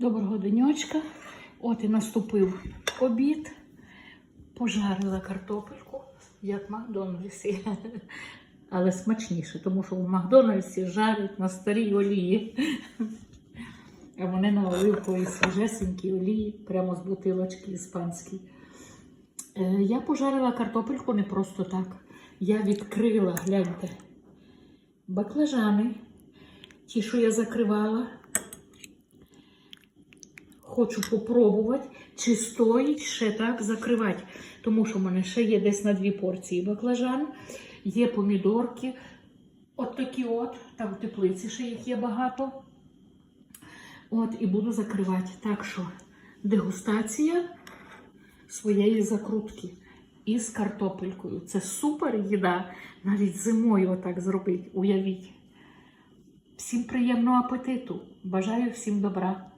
Доброго денечка. От і наступив обід. Пожарила картопельку, як в Макдональдсі. Але смачніше, тому що в Макдональдсі жарять на старій олії. А вони на оливковій свіжесенькій олії, прямо з бутилочки іспанській. Е, Я пожарила картопельку не просто так. Я відкрила, гляньте, баклажани, ті, що я закривала. Хочу попробувати, чи стоїть ще так закривати. Тому що в мене ще є десь на дві порції баклажан, є помідорки. От такі от, там в теплиці ще їх є багато. От, і буду закривати. Так що дегустація своєї закрутки із картопелькою. Це супер їда. Навіть зимою отак зробити. Уявіть. Всім приємного апетиту. Бажаю всім добра.